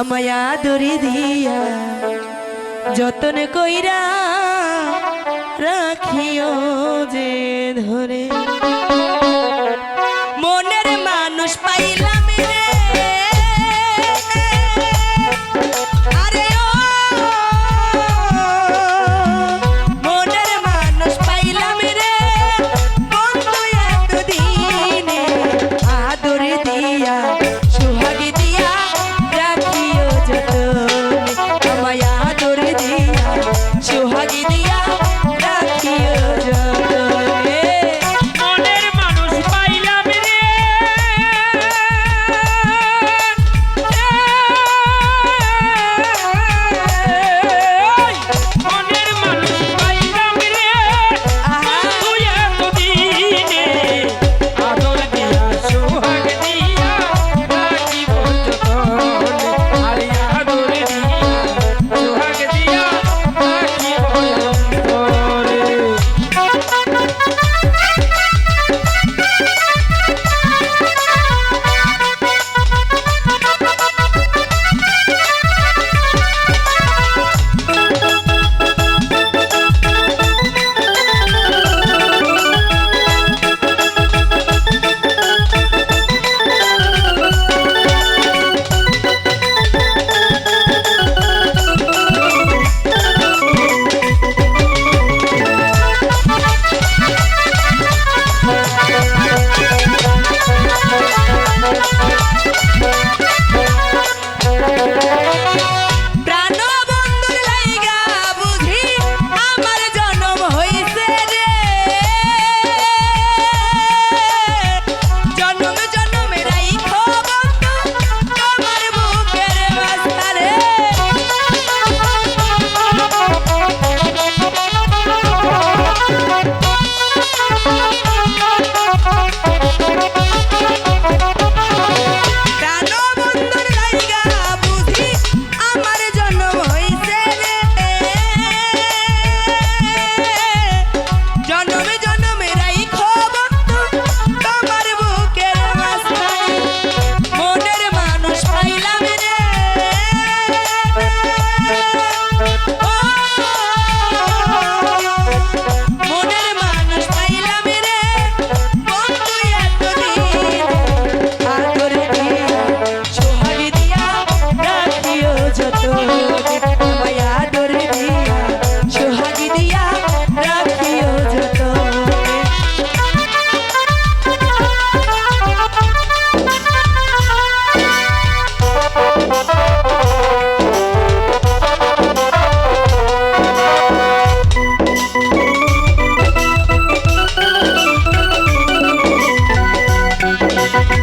আমায় আদরি দিয়া যতন কইরা রাখিও যে ধরে।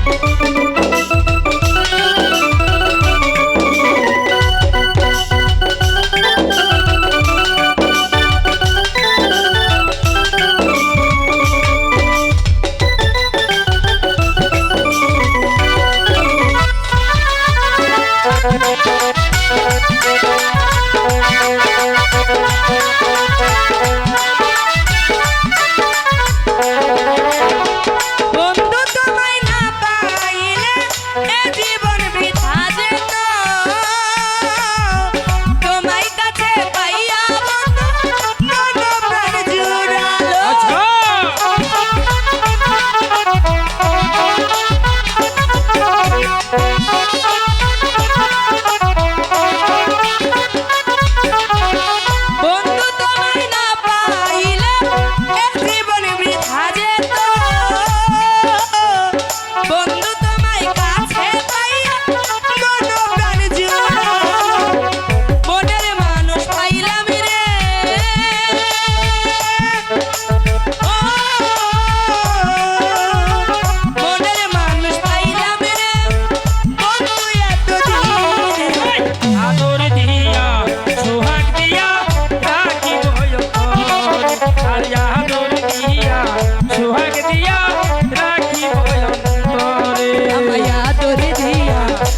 Thank you.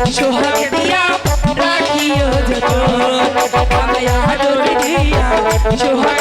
সোহাগ দিয়া রাখিও যত আমায় আদর দিয়া সোহাগ